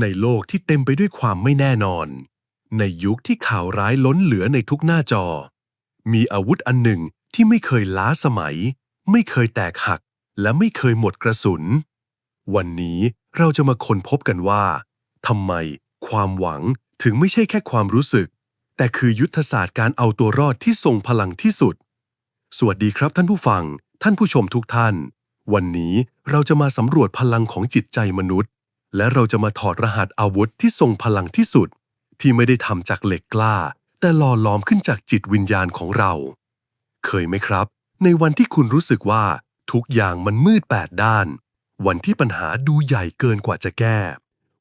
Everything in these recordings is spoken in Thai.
ในโลกที่เต็มไปด้วยความไม่แน่นอน ในยุคที่ข่าวร้ายล้นเหลือในทุกหน้าจอ มีอาวุธอันหนึ่งที่ไม่เคยล้าสมัย ไม่เคยแตกหัก และไม่เคยหมดกระสุน วันนี้เราจะมาค้นพบกันว่าทำไมความหวังถึงไม่ใช่แค่ความรู้สึก แต่คือยุทธศาสตร์การเอาตัวรอดที่ทรงพลังที่สุด สวัสดีครับท่านผู้ฟัง ท่านผู้ชมทุกท่าน วันนี้เราจะมาสำรวจพลังของจิตใจมนุษย์ และเราจะมาถอดรหัสอาวุธที่ทรงพลังที่สุด ที่ไม่ได้ทำจากเหล็กกล้า แต่หล่อหลอมขึ้นจากจิตวิญญาณของเรา เคยไหมครับ ในวันที่คุณรู้สึกว่าทุกอย่างมันมืดแปดด้าน วันที่ปัญหาดูใหญ่เกินกว่าจะแก้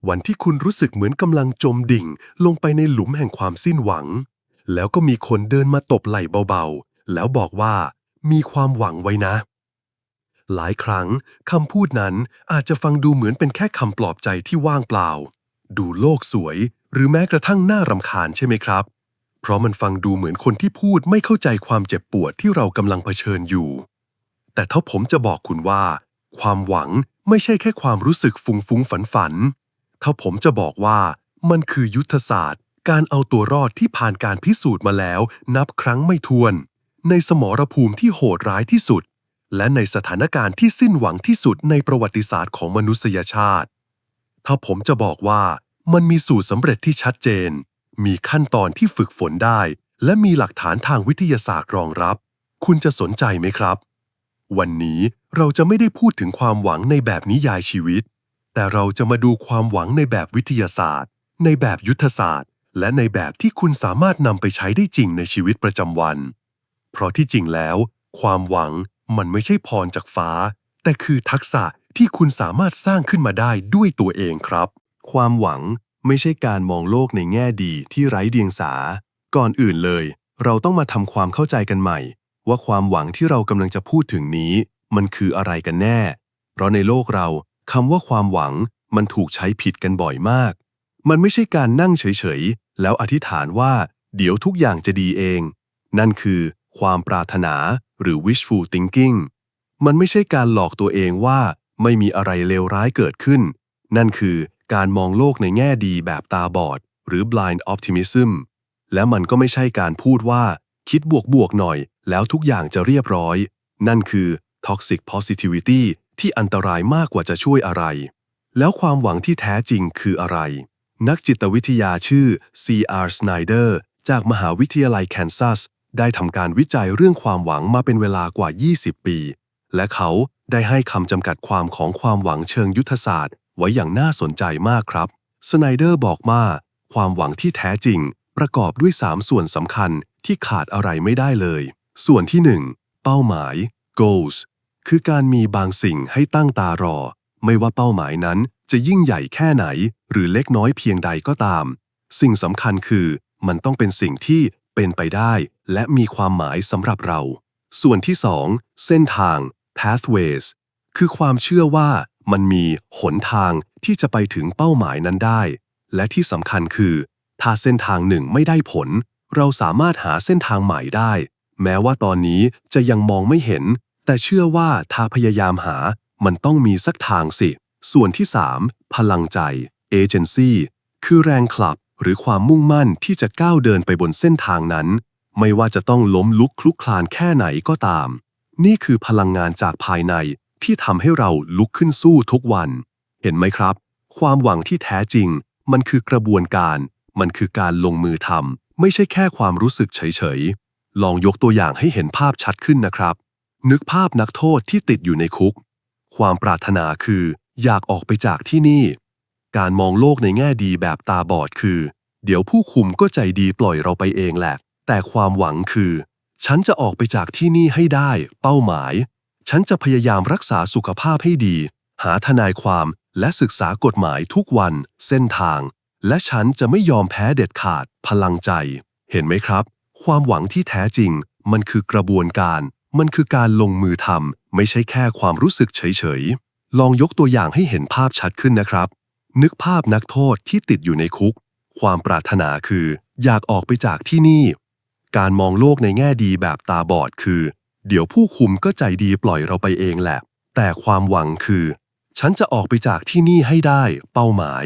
วันที่คุณรู้สึกเหมือนกำลังจมดิ่ง ลงไปในหลุมแห่งความสิ้นหวัง แล้วก็มีคนเดินมาตบไหล่เบาๆ แล้วบอกว่า มีความหวังไว้นะ หลายครั้งคำพูดนั้นอาจจะฟังดูเหมือนเป็นแค่คำปลอบใจที่ว่างเปล่า ดูโลกสวย หรือแม้กระทั่งน่ารำคาญใช่ไหมครับ เพราะมันฟังดูเหมือนคนที่พูดไม่เข้าใจความเจ็บปวดที่เรากำลังเผชิญอยู่ แต่ถ้าผมจะบอกคุณว่า ความหวังไม่ใช่แค่ความรู้สึกฟุ้งฟุ้งฝันฝันถ้าผมจะบอกว่ามันคือยุทธศาสตร์ การเอาตัวรอดที่ผ่านการพิสูจน์มาแล้ว นับครั้งไม่ถ้วน ในสมรภูมิที่โหดร้ายที่สุด และในสถานการณ์ที่สิ้นหวังที่สุดในประวัติศาสตร์ของมนุษยชาติ ถ้าผมจะบอกว่ามันมีสูตรสำเร็จที่ชัดเจน มีขั้นตอนที่ฝึกฝนได้ และมีหลักฐานทางวิทยาศาสตร์รองรับ คุณจะสนใจไหมครับ วันนี้เราจะไม่ได้พูดถึงความหวังในแบบนิยายชีวิต แต่เราจะมาดูความหวังในแบบวิทยาศาสตร์ ในแบบยุทธศาสตร์ และในแบบที่คุณสามารถนำไปใช้ได้จริงในชีวิตประจำวัน เพราะที่จริงแล้ว ความหวัง มันไม่ใช่พรจากฟ้า แต่คือทักษะที่คุณสามารถสร้างขึ้นมาได้ด้วยตัวเองครับ ความหวังไม่ใช่การมองโลกในแง่ดีที่ไร้เดียงสา ก่อนอื่นเลย เราต้องมาทำความเข้าใจกันใหม่ ว่าความหวังที่เรากำลังจะพูดถึงนี้ มันคืออะไรกันแน่ เพราะในโลกเราคำว่าความหวังมันถูกใช้ผิดกันบ่อยมาก มันไม่ใช่การนั่งเฉยๆ แล้วอธิษฐานว่า เดี๋ยวทุกอย่างจะดีเอง นั่นคือ ความปรารถนา หรือ wishful thinking มันไม่ใช่การหลอกตัวเองว่าไม่มีอะไรเลวร้ายเกิดขึ้น นั่นคือการมองโลกในแง่ดีแบบตาบอด หรือ blind optimism และมันก็ไม่ใช่การพูดว่า คิดบวกบวกๆหน่อย แล้วทุกอย่างจะเรียบร้อย นั่นคือ toxic positivity ที่อันตรายมากกว่าจะช่วยอะไร แล้วความหวังที่แท้จริงคืออะไร นักจิตวิทยาชื่อ C.R. Snyder จากมหาวิทยาลัยแคนซัส ได้ทำการวิจัยเรื่องความหวังมาเป็นเวลากว่า 20 ปี และเขาได้ให้คำจำกัดความของความหวังเชิงยุทธศาสตร์ ไว้อย่างน่าสนใจมากครับ สไนเดอร์บอกว่า ความหวังที่แท้จริง ประกอบด้วย 3 ส่วนสำคัญที่ขาดอะไรไม่ได้เลย ส่วนที่ 1 เป้าหมาย goals คือการมีบางสิ่งให้ตั้งตารอ ไม่ว่าเป้าหมายนั้นจะยิ่งใหญ่แค่ไหน หรือเล็กน้อยเพียงใดก็ตาม สิ่งสำคัญคือมันต้องเป็นสิ่งที่ เป็นไปได้และมีความหมายสำหรับเรา ส่วนที่ 2 เส้นทาง pathways คือความเชื่อว่ามันมีหนทางที่จะไปถึงเป้าหมายนั้นได้ และที่สำคัญคือ ถ้าเส้นทางหนึ่งไม่ได้ผล เราสามารถหาเส้นทางใหม่ได้ แม้ว่าตอนนี้จะยังมองไม่เห็น แต่เชื่อว่าถ้าพยายามหา มันต้องมีสักทางสิ ส่วนที่ 3 พลังใจ agency คือแรงขับ หรือความมุ่งมั่นที่จะก้าวเดินไปบนเส้นทางนั้น ไม่ว่าจะต้องล้มลุกคลุกคลานแค่ไหนก็ตาม นี่คือพลังงานจากภายในที่ทำให้เราลุกขึ้นสู้ทุกวัน เห็นไหมครับ ความหวังที่แท้จริง มันคือกระบวนการ มันคือการลงมือทำไม่ใช่แค่ความรู้สึกเฉยๆ ลองยกตัวอย่างให้เห็นภาพชัดขึ้นนะครับ นึกภาพนักโทษที่ติดอยู่ในคุก ความปรารถนาคือ อยากออกไปจากที่นี่ การมองโลกในแง่ดีแบบตาบอดคือ เดี๋ยวผู้คุมก็ใจดีปล่อยเราไปเองแหละ แต่ความหวังคือ ฉันจะออกไปจากที่นี่ให้ได้ เป้าหมาย ฉันจะพยายามรักษาสุขภาพให้ดี หาทนายความและศึกษากฎหมายทุกวัน เส้นทาง และฉันจะไม่ยอมแพ้เด็ดขาด พลังใจ เห็นไหมครับ ความหวังที่แท้จริง มันคือกระบวนการ มันคือการลงมือทำไม่ใช่แค่ความรู้สึกเฉยๆลองยกตัวอย่างให้เห็นภาพชัดขึ้นนะครับ นึกภาพนักโทษที่ติดอยู่ในคุก ความปรารถนาคือ อยากออกไปจากที่นี่ การมองโลกในแง่ดีแบบตาบอดคือ เดี๋ยวผู้คุมก็ใจดีปล่อยเราไปเองแหละ แต่ความหวังคือ ฉันจะออกไปจากที่นี่ให้ได้ เป้าหมาย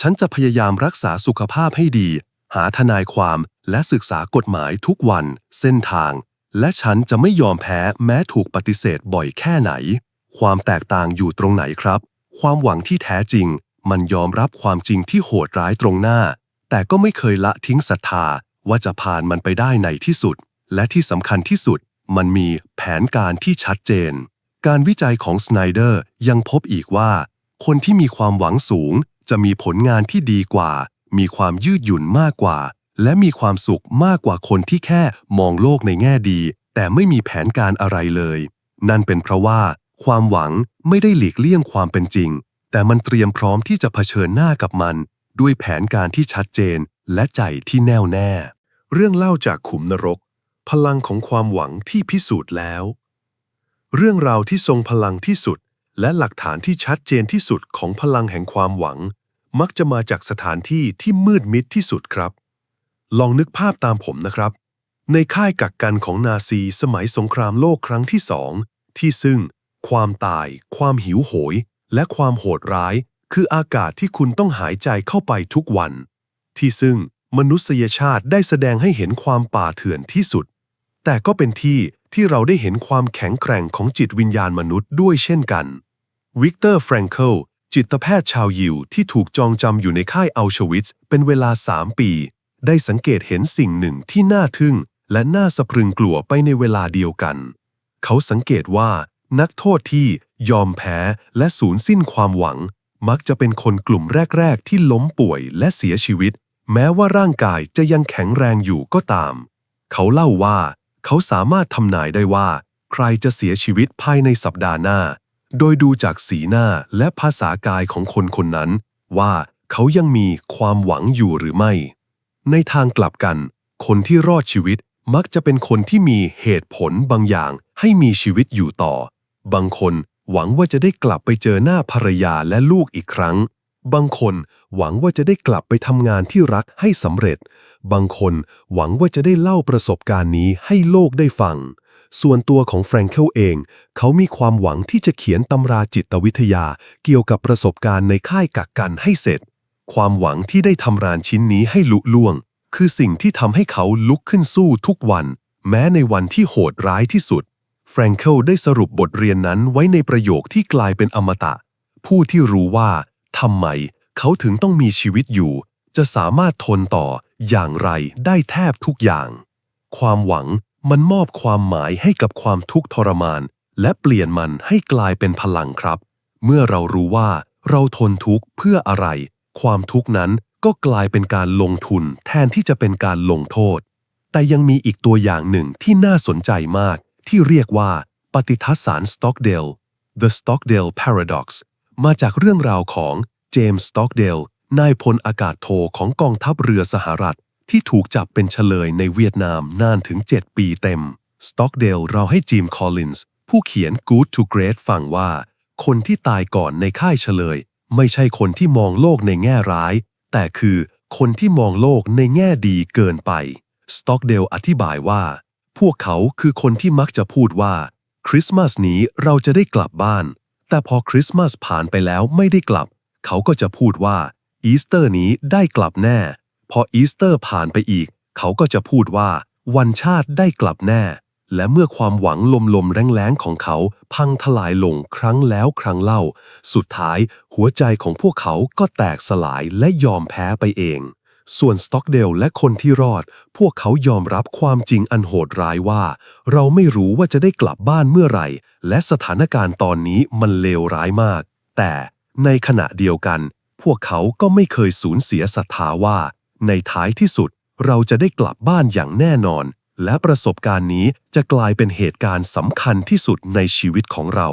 ฉันจะพยายามรักษาสุขภาพให้ดี หาทนายความและศึกษากฎหมายทุกวัน เส้นทาง และฉันจะไม่ยอมแพ้แม้ถูกปฏิเสธบ่อยแค่ไหน ความแตกต่างอยู่ตรงไหนครับ ความหวังที่แท้จริง มันยอมรับความจริงที่โหดร้ายตรงหน้า แต่ก็ไม่เคยละทิ้งศรัทธาว่าจะผ่านมันไปได้ในที่สุด และที่สำคัญที่สุด มันมีแผนการที่ชัดเจน การวิจัยของสไนเดอร์ยังพบอีกว่า คนที่มีความหวังสูง จะมีผลงานที่ดีกว่า มีความยืดหยุ่นมากกว่า และมีความสุขมากกว่าคนที่แค่มองโลกในแง่ดี แต่ไม่มีแผนการอะไรเลย นั่นเป็นเพราะว่า ความหวังไม่ได้หลีกเลี่ยงความเป็นจริง แต่มันเตรียมพร้อมที่จะเผชิญหน้ากับมัน ด้วยแผนการที่ชัดเจนและใจที่แน่วแน่ เรื่องเล่าจากขุมนรก พลังของความหวังที่พิสูจน์แล้ว เรื่องราวที่ทรงพลังที่สุด และหลักฐานที่ชัดเจนที่สุดของพลังแห่งความหวัง มักจะมาจากสถานที่ที่มืดมิดที่สุดครับ ลองนึกภาพตามผมนะครับ ในค่ายกักกันของนาซีสมัยสงครามโลกครั้งที่สองที่ซึ่ง ความตาย ความหิวโหย และความโหดร้าย คืออากาศที่คุณต้องหายใจเข้าไปทุกวัน ที่ซึ่งมนุษยชาติได้แสดงให้เห็นความป่าเถื่อนที่สุด แต่ก็เป็นที่ที่เราได้เห็นความแข็งแกร่งของจิตวิญญาณมนุษย์ด้วยเช่นกันวิกเตอร์แฟรงเคิลจิตแพทย์ชาวยิวที่ถูกจองจำอยู่ในค่ายอัลชวิตซ์เป็นเวลาสามปี ได้สังเกตเห็นสิ่งหนึ่งที่น่าทึ่ง และน่าสะพรึงกลัวไปในเวลาเดียวกัน เขาสังเกตว่า นักโทษที่ยอมแพ้และสูญสิ้นความหวัง มักจะเป็นคนกลุ่มแรก ๆ ที่ล้มป่วยและเสียชีวิต แม้ว่าร่างกายจะยังแข็งแรงอยู่ก็ตาม เขาเล่าว่า เขาสามารถทำนายได้ว่า ใครจะเสียชีวิตภายในสัปดาห์หน้า โดยดูจากสีหน้าและภาษากายของคนคนนั้น ว่าเขายังมีความหวังอยู่หรือไม่ ในทางกลับกัน คนที่รอดชีวิตมักจะเป็นคนที่มีเหตุผลบางอย่างให้มีชีวิตอยู่ต่อ บางคนหวังว่าจะได้กลับไปเจอหน้าภรรยาและลูกอีกครั้ง บางคนหวังว่าจะได้กลับไปทำงานที่รักให้สำเร็จ บางคนหวังว่าจะได้เล่าประสบการณ์นี้ให้โลกได้ฟัง ส่วนตัวของแฟรงเคิลเอง เขามีความหวังที่จะเขียนตำราจิตวิทยาเกี่ยวกับประสบการณ์ในค่ายกักกันให้เสร็จ ความหวังที่ได้ทำรานชิ้นนี้ให้ลุล่วง คือสิ่งที่ทำให้เขาลุกขึ้นสู้ทุกวัน แม้ในวันที่โหดร้ายที่สุด แฟรงเคิลได้สรุปบทเรียนนั้นไว้ในประโยคที่กลายเป็นอมตะ ผู้ที่รู้ว่าทำไมเขาถึงต้องมีชีวิตอยู่ จะสามารถทนต่ออย่างไรได้แทบทุกอย่าง ความหวังมันมอบความหมายให้กับความทุกข์ทรมาน และเปลี่ยนมันให้กลายเป็นพลังครับ เมื่อเรารู้ว่าเราทนทุกข์เพื่ออะไร ความทุกข์นั้นก็กลายเป็นการลงทุนแทนที่จะเป็นการลงโทษ แต่ยังมีอีกตัวอย่างหนึ่งที่น่าสนใจมาก ที่เรียกว่าปฏิทัศสารสต็อกเดล The Stockdale Paradox มาจากเรื่องราวของเจมส์สต็อกเดลนายพลอากาศโทของกองทัพเรือสหรัฐ ที่ถูกจับเป็นเฉลยในเวียดนามนานถึง 7 ปีเต็มสต็อกเดลเราให้จิมคอลลินส์ผู้เขียน Good to Great ฟังว่า คนที่ตายก่อนในค่ายเฉลย ไม่ใช่คนที่มองโลกในแง่ร้าย แต่คือคนที่มองโลกในแง่ดีเกินไปสต็อกเดลอธิบายว่า พวกเขาคือคนที่มักจะพูดว่า คริสต์มาสนี้เราจะได้กลับบ้าน แต่พอคริสต์มาสผ่านไปแล้วไม่ได้กลับ เขาก็จะพูดว่า อีสเตอร์นี้ได้กลับแน่ พออีสเตอร์ผ่านไปอีก เขาก็จะพูดว่า วันชาติได้กลับแน่ และเมื่อความหวังลมๆแรงๆของเขาพังทลายลงครั้งแล้วครั้งเล่า สุดท้ายหัวใจของพวกเขาก็แตกสลายและยอมแพ้ไปเอง ส่วนสต็อกเดลและคนที่รอด พวกเขายอมรับความจริงอันโหดร้ายว่า เราไม่รู้ว่าจะได้กลับบ้านเมื่อไหร่ และสถานการณ์ตอนนี้มันเลวร้ายมาก แต่ในขณะเดียวกัน พวกเขาก็ไม่เคยสูญเสียศรัทธาว่า ในท้ายที่สุด เราจะได้กลับบ้านอย่างแน่นอน และประสบการณ์นี้จะกลายเป็นเหตุการณ์สำคัญที่สุดในชีวิตของเรา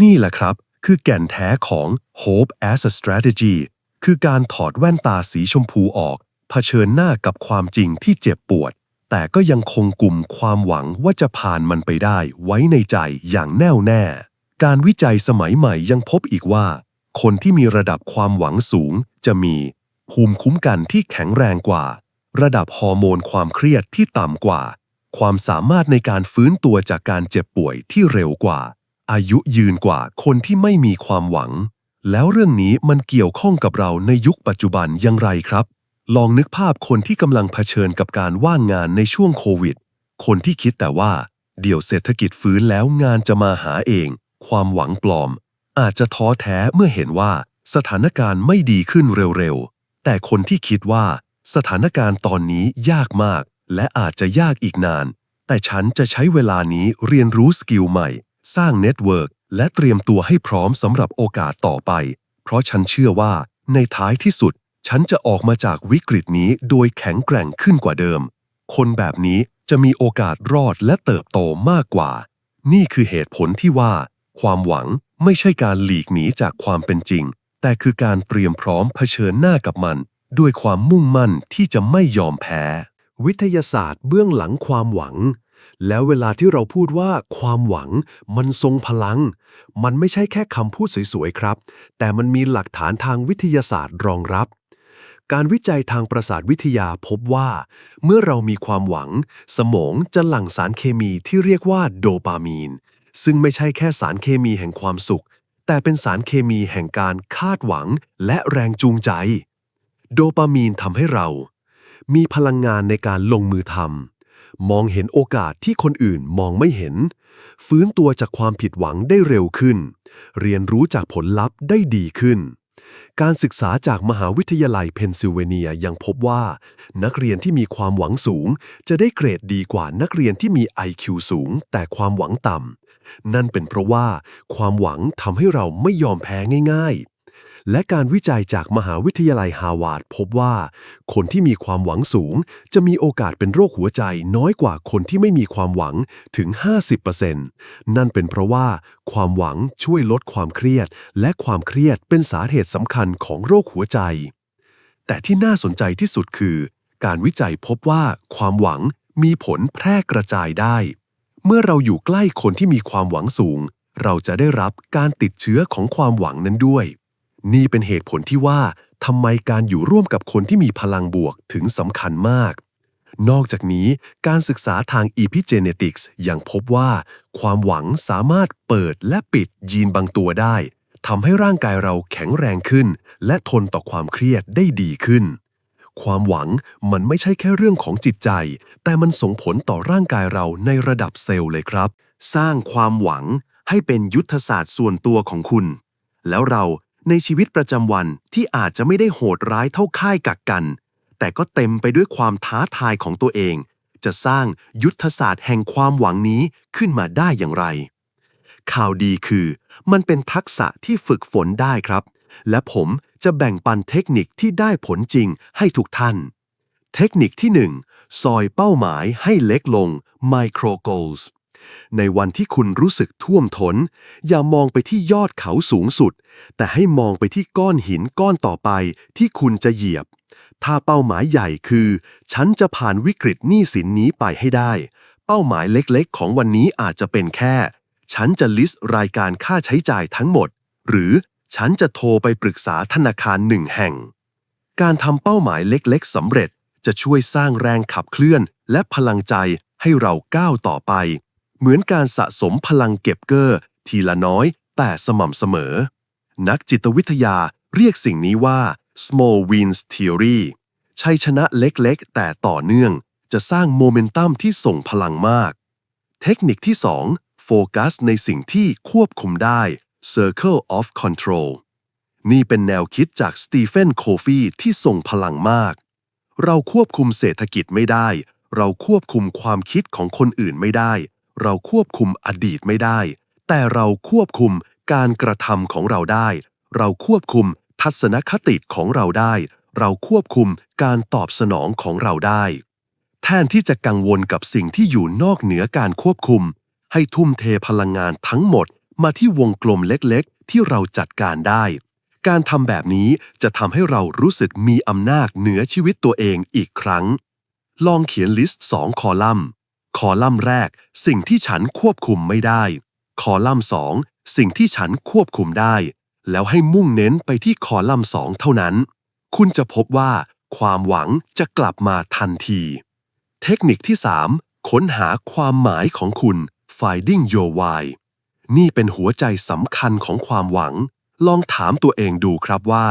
นี่แหละครับ คือแก่นแท้ของ Hope as a Strategy คือการถอดแว่นตาสีชมพูออก เผชิญหน้ากับความจริงที่เจ็บปวด แต่ก็ยังคงกลุ่มความหวังว่าจะผ่านมันไปได้ไว้ในใจอย่างแน่วแน่ การวิจัยสมัยใหม่ยังพบอีกว่า คนที่มีระดับความหวังสูงจะมี ภูมิคุ้มกันที่แข็งแรงกว่า ระดับฮอร์โมนความเครียดที่ต่ำกว่า ความสามารถในการฟื้นตัวจากการเจ็บป่วยที่เร็วกว่า อายุยืนกว่าคนที่ไม่มีความหวัง แล้วเรื่องนี้มันเกี่ยวข้องกับเราในยุคปัจจุบันอย่างไรครับ ลองนึกภาพคนที่กำลังเผชิญกับการว่างงานในช่วงโควิด คนที่คิดแต่ว่า เดี๋ยวเศรษฐกิจฟื้นแล้วงานจะมาหาเอง ความหวังปลอม อาจจะท้อแท้เมื่อเห็นว่าสถานการณ์ไม่ดีขึ้นเร็วๆ แต่คนที่คิดว่า สถานการณ์ตอนนี้ยากมาก และอาจจะยากอีกนาน แต่ฉันจะใช้เวลานี้เรียนรู้สกิลใหม่ สร้างเน็ตเวิร์ก และเตรียมตัวให้พร้อมสำหรับโอกาสต่อไป เพราะฉันเชื่อว่าในท้ายที่สุด ฉันจะออกมาจากวิกฤตนี้โดยแข็งแกร่งขึ้นกว่าเดิม คนแบบนี้จะมีโอกาสรอดและเติบโตมากกว่า นี่คือเหตุผลที่ว่า ความหวังไม่ใช่การหลีกหนีจากความเป็นจริง แต่คือการเตรียมพร้อมเผชิญหน้ากับมัน ด้วยความมุ่งมั่นที่จะไม่ยอมแพ้ วิทยาศาสตร์เบื้องหลังความหวัง แล้วเวลาที่เราพูดว่าความหวัง มันทรงพลัง มันไม่ใช่แค่คำพูดสวยๆครับ แต่มันมีหลักฐานทางวิทยาศาสตร์รองรับ การวิจัยทางประสาทวิทยาพบว่า เมื่อเรามีความหวัง สมองจะหลั่งสารเคมีที่เรียกว่าโดปามีน ซึ่งไม่ใช่แค่สารเคมีแห่งความสุข แต่เป็นสารเคมีแห่งการคาดหวังและแรงจูงใจ โดปามีนทำให้เรา มีพลังงานในการลงมือทำ มองเห็นโอกาสที่คนอื่นมองไม่เห็น ฟื้นตัวจากความผิดหวังได้เร็วขึ้น เรียนรู้จากผลลัพธ์ได้ดีขึ้น การศึกษาจากมหาวิทยาลัยเพนซิลเวเนียยังพบว่า นักเรียนที่มีความหวังสูง จะได้เกรดดีกว่านักเรียนที่มี IQ สูง แต่ความหวังต่ำนั่นเป็นเพราะว่า ความหวังทำให้เราไม่ยอมแพ้ง่าย ๆ และการวิจัยจากมหาวิทยาลัยฮาวาดพบว่า คนที่มีความหวังสูง จะมีโอกาสเป็นโรคหัวใจน้อยกว่าคนที่ไม่มีความหวังถึง 50%นั่นเป็นเพราะว่า ความหวังช่วยลดความเครียด และความเครียดเป็นสาเหตุสำคัญของโรคหัวใจ แต่ที่น่าสนใจที่สุดคือ การวิจัยพบว่าความหวังมีผลแพร่กระจายได้ เมื่อเราอยู่ใกล้คนที่มีความหวังสูง เราจะได้รับการติดเชื้อของความหวังนั้นด้วย นี่เป็นเหตุผลที่ว่าทำไมการอยู่ร่วมกับคนที่มีพลังบวกถึงสำคัญมาก นอกจากนี้การศึกษาทาง epigenetics ยังพบว่า ความหวังสามารถเปิดและปิดยีนบางตัวได้ทำให้ร่างกายเราแข็งแรงขึ้น และทนต่อความเครียดได้ดีขึ้น ความหวังมันไม่ใช่แค่เรื่องของจิตใจ แต่มันส่งผลต่อร่างกายเราในระดับเซลล์เลยครับ สร้างความหวังให้เป็นยุทธศาสตร์ส่วนตัวของคุณ แล้วเรา ในชีวิตประจำวันที่อาจจะไม่ได้โหดร้ายเท่าค่ายกักกัน แต่ก็เต็มไปด้วยความท้าทายของตัวเอง จะสร้างยุทธศาสตร์แห่งความหวังนี้ขึ้นมาได้อย่างไร ข่าวดีคือ มันเป็นทักษะที่ฝึกฝนได้ครับ และผมจะแบ่งปันเทคนิคที่ได้ผลจริงให้ทุกท่าน เทคนิคที่ 1 ซอยเป้าหมายให้เล็กลง micro goals ในวันที่คุณรู้สึกท่วมทน อย่ามองไปที่ยอดเขาสูงสุด แต่ให้มองไปที่ก้อนหินก้อนต่อไปที่คุณจะเหยียบ ถ้าเป้าหมายใหญ่คือ ฉันจะผ่านวิกฤตหนี้สินนี้ไปให้ได้ เป้าหมายเล็กๆ ของวันนี้อาจจะเป็นแค่ ฉันจะลิสต์รายการค่าใช้จ่ายทั้งหมด หรือฉันจะโทรไปปรึกษาธนาคารหนึ่งแห่ง การทำเป้าหมายเล็กๆสำเร็จจะช่วยสร้างแรงขับเคลื่อนและพลังใจให้เราก้าวต่อไป เหมือนการสะสมพลังเก็บเกอร์ ทีละน้อย แต่สม่ำเสมอ นักจิตวิทยาเรียกสิ่งนี้ว่า small wins theory ชัยชนะเล็กๆ แต่ต่อเนื่อง จะสร้างโมเมนตัมที่ส่งพลังมาก เทคนิคที่ 2 โฟกัสในสิ่งที่ควบคุมได้ Circle of Control นี่เป็นแนวคิดจากสตีเฟนโคฟีที่ส่งพลังมาก เราควบคุมเศรษฐกิจไม่ได้ เราควบคุมความคิดของคนอื่นไม่ได้ เราควบคุมอดีตไม่ได้ แต่เราควบคุมการกระทำของเราได้ เราควบคุมทัศนคติของเราได้ เราควบคุมการตอบสนองของเราได้ แทนที่จะกังวลกับสิ่งที่อยู่นอกเหนือการควบคุม ให้ทุ่มเทพลังงานทั้งหมดมาที่วงกลมเล็กๆ ที่เราจัดการได้ การทำแบบนี้จะทำให้เรารู้สึกมีอำนาจเหนือชีวิตตัวเองอีกครั้ง ลองเขียนลิสต์สองคอลัมน์ คอลัมน์แรก สิ่งที่ฉันควบคุมไม่ได้ คอลัมน์สองสิ่งที่ฉันควบคุมได้ แล้วให้มุ่งเน้นไปที่คอลัมน์สองเท่านั้น คุณจะพบว่าความหวังจะกลับมาทันที เทคนิคที่ 3 ค้นหาความหมายของคุณ finding your why นี่เป็นหัวใจสำคัญของความหวัง ลองถามตัวเองดูครับว่า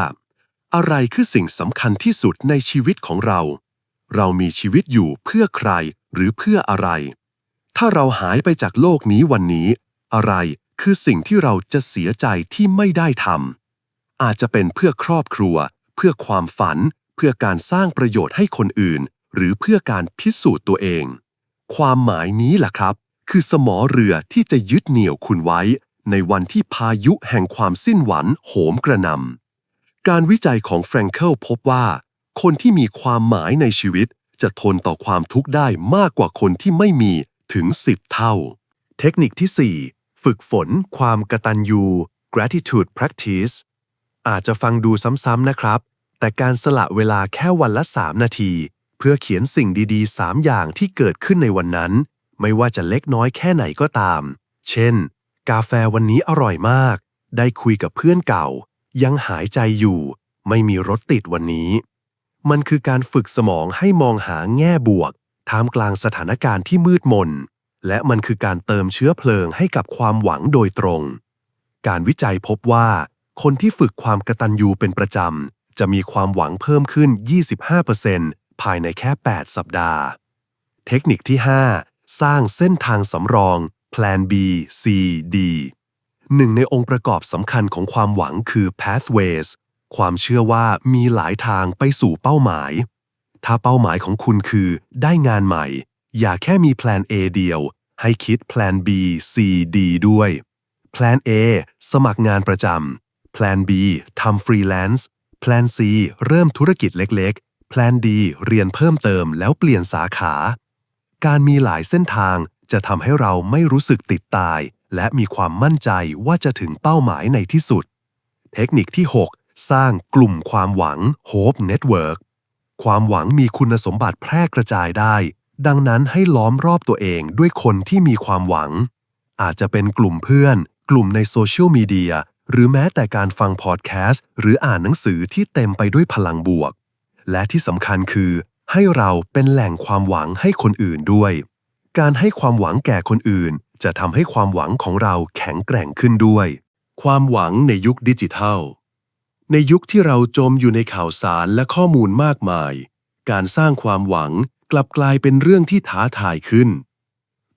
อะไรคือสิ่งสำคัญที่สุดในชีวิตของเรา เรามีชีวิตอยู่เพื่อใคร หรือเพื่ออะไร ถ้าเราหายไปจากโลกนี้วันนี้ อะไรคือสิ่งที่เราจะเสียใจที่ไม่ได้ทำอาจจะเป็นเพื่อครอบครัว เพื่อความฝัน เพื่อการสร้างประโยชน์ให้คนอื่น หรือเพื่อการพิสูจน์ตัวเอง ความหมายนี้แหละครับ คือสมอเรือที่จะยึดเหนี่ยวคุณไว้ ในวันที่พายุแห่งความสิ้นหวังโหมกระหนำการวิจัยของแฟรงเคิลพบว่า คนที่มีความหมายในชีวิต จะทนต่อความทุกข์ได้มากกว่าคนที่ไม่มีถึง 10 เท่า เทคนิคที่ 4 ฝึกฝน ความกตัญญู gratitude practice อาจจะฟังดูซ้ำๆนะครับ แต่การสละเวลาแค่วันละ 3 นาที เพื่อเขียนสิ่งดีๆ 3 อย่างที่เกิดขึ้นในวันนั้น ไม่ว่าจะเล็กน้อยแค่ไหนก็ตาม เช่น กาแฟวันนี้อร่อยมาก ได้คุยกับเพื่อนเก่า ยังหายใจอยู่ ไม่มีรถติดวันนี้ มันคือการฝึกสมองให้มองหาแง่บวก ท่ามกลางสถานการณ์ที่มืดมน และมันคือการเติมเชื้อเพลิงให้กับความหวังโดยตรง การวิจัยพบว่า คนที่ฝึกความกระตัญญูเป็นประจำ จะมีความหวังเพิ่มขึ้น 25%ภายในแค่ 8 สัปดาห์ เทคนิคที่ 5 สร้างเส้นทางสำรอง Plan B C D หนึ่งในองค์ประกอบสำคัญของความหวังคือ pathways ความเชื่อว่ามีหลายทางไปสู่เป้าหมาย ถ้าเป้าหมายของคุณคือได้งานใหม่ อย่าแค่มีแพลน A เดียว ให้คิดแพลน B C D ด้วยแพลน A สมัครงานประจำแพลน B ทำฟรีแลนซ์แพลน C เริ่มธุรกิจเล็กๆแพลน D เรียนเพิ่มเติมแล้วเปลี่ยนสาขา การมีหลายเส้นทางจะทำให้เราไม่รู้สึกติดตาย และมีความมั่นใจว่าจะถึงเป้าหมายในที่สุด เทคนิคที่ 6 สร้างกลุ่มความหวัง Hope Network ความหวังมีคุณสมบัติแพร่กระจายได้ ดังนั้นให้ล้อมรอบตัวเองด้วยคนที่มีความหวัง อาจจะเป็นกลุ่มเพื่อน กลุ่มในโซเชียลมีเดียหรือแม้แต่การฟังพอดแคสต์ หรืออ่านหนังสือที่เต็มไปด้วยพลังบวก และที่สำคัญคือ ให้เราเป็นแหล่งความหวังให้คนอื่นด้วย การให้ความหวังแก่คนอื่น จะทำให้ความหวังของเราแข็งแกร่งขึ้นด้วย ความหวังในยุคดิจิทัล ในยุคที่เราจมอยู่ในข่าวสารและข้อมูลมากมาย การสร้างความหวังกลับกลายเป็นเรื่องที่ท้าทายขึ้น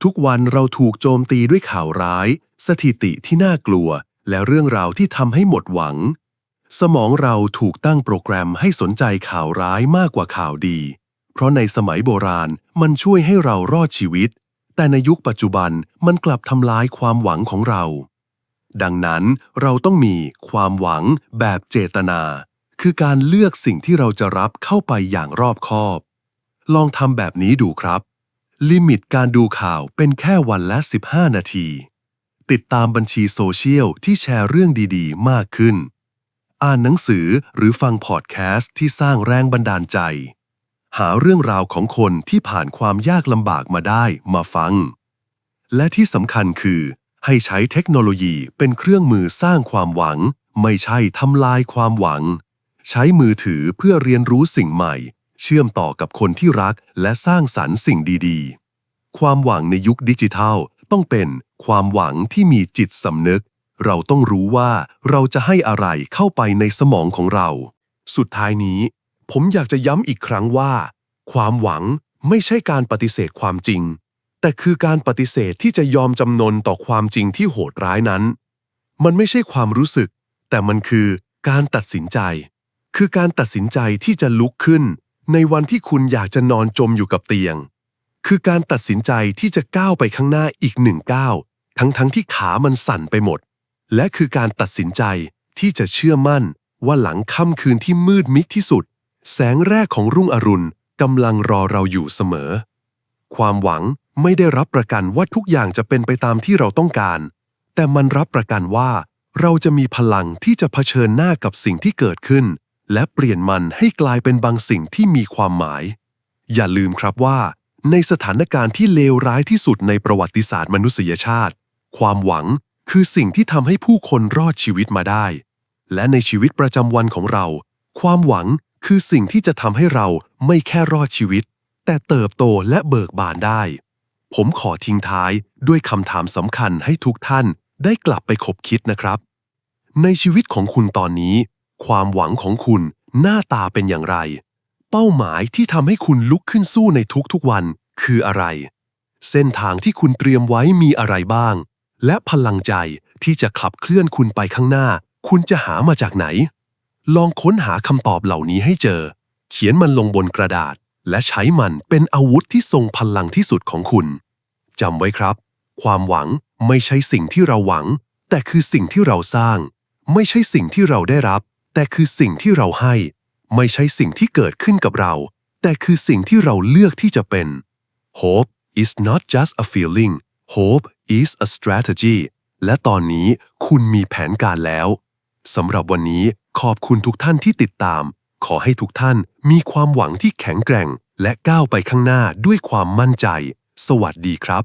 ทุกวันเราถูกโจมตีด้วยข่าวร้าย สถิติที่น่ากลัว และเรื่องราวที่ทำให้หมดหวัง สมองเราถูกตั้งโปรแกรมให้สนใจข่าวร้ายมากกว่าข่าวดี เพราะในสมัยโบราณมันช่วยให้เรารอดชีวิต แต่ในยุคปัจจุบันมันกลับทำลายความหวังของเรา ดังนั้นเราต้องมีความหวังแบบเจตนา คือการเลือกสิ่งที่เราจะรับเข้าไปอย่างรอบคอบ ลองทำแบบนี้ดูครับ ลิมิตการดูข่าวเป็นแค่วันละ 15 นาที ติดตามบัญชีโซเชียลที่แชร์เรื่องดีๆ มากขึ้น อ่านหนังสือหรือฟังพอดแคสต์ที่สร้างแรงบันดาลใจ หาเรื่องราวของคนที่ผ่านความยากลำบากมาได้มาฟัง และที่สำคัญคือ ให้ใช้เทคโนโลยีเป็นเครื่องมือสร้างความหวัง ไม่ใช่ทำลายความหวัง ใช้มือถือเพื่อเรียนรู้สิ่งใหม่ เชื่อมต่อกับคนที่รักและสร้างสรรค์สิ่งดีๆ ความหวังในยุคดิจิทัลต้องเป็นความหวังที่มีจิตสำนึก เราต้องรู้ว่าเราจะให้อะไรเข้าไปในสมองของเรา สุดท้ายนี้ ผมอยากจะย้ำอีกครั้งว่า ความหวังไม่ใช่การปฏิเสธความจริง แต่คือการปฏิเสธที่จะยอมจำนนต่อความจริงที่โหดร้ายนั้น มันไม่ใช่ความรู้สึก แต่มันคือการตัดสินใจ คือการตัดสินใจที่จะลุกขึ้น ในวันที่คุณอยากจะนอนจมอยู่กับเตียง คือการตัดสินใจที่จะก้าวไปข้างหน้าอีกหนึ่งก้าวทั้งๆทที่ขามันสั่นไปหมด และคือการตัดสินใจที่จะเชื่อมั่นว่าหลังค่ำคืนที่มืดมิดที่สุด แสงแรกของรุ่งอรุณกำลังรอเราอยู่เสมอ ความหวัง ไม่ได้รับประกันว่าทุกอย่างจะเป็นไปตามที่เราต้องการ แต่มันรับประกันว่า เราจะมีพลังที่จะเผชิญหน้ากับสิ่งที่เกิดขึ้น และเปลี่ยนมันให้กลายเป็นบางสิ่งที่มีความหมาย อย่าลืมครับว่า ในสถานการณ์ที่เลวร้ายที่สุดในประวัติศาสตร์มนุษยชาติ ความหวังคือสิ่งที่ทำให้ผู้คนรอดชีวิตมาได้ และในชีวิตประจำวันของเรา ความหวังคือสิ่งที่จะทำให้เราไม่แค่รอดชีวิต แต่เติบโตและเบิกบานได้ ผมขอทิ้งท้ายด้วยคำถามสำคัญให้ทุกท่านได้กลับไปคบคิดนะครับ ในชีวิตของคุณตอนนี้ ความหวังของคุณหน้าตาเป็นอย่างไร เป้าหมายที่ทำให้คุณลุกขึ้นสู้ในทุกๆวันคืออะไร เส้นทางที่คุณเตรียมไว้มีอะไรบ้าง และพลังใจที่จะขับเคลื่อนคุณไปข้างหน้า คุณจะหามาจากไหน ลองค้นหาคำตอบเหล่านี้ให้เจอ เขียนมันลงบนกระดาษ และใช้มันเป็นอาวุธที่ทรงพลังที่สุดของคุณจำไว้ครับ ความหวังไม่ใช่สิ่งที่เราหวัง แต่คือสิ่งที่เราสร้าง ไม่ใช่สิ่งที่เราได้รับ แต่คือสิ่งที่เราให้ ไม่ใช่สิ่งที่เกิดขึ้นกับเรา แต่คือสิ่งที่เราเลือกที่จะเป็น Hope is not just a feeling Hope is a strategy และตอนนี้คุณมีแผนการแล้วสำหรับวันนี้ขอบคุณทุกท่านที่ติดตาม ขอให้ทุกท่านมีความหวังที่แข็งแกร่ง และก้าวไปข้างหน้าด้วยความมั่นใจ สวัสดีครับ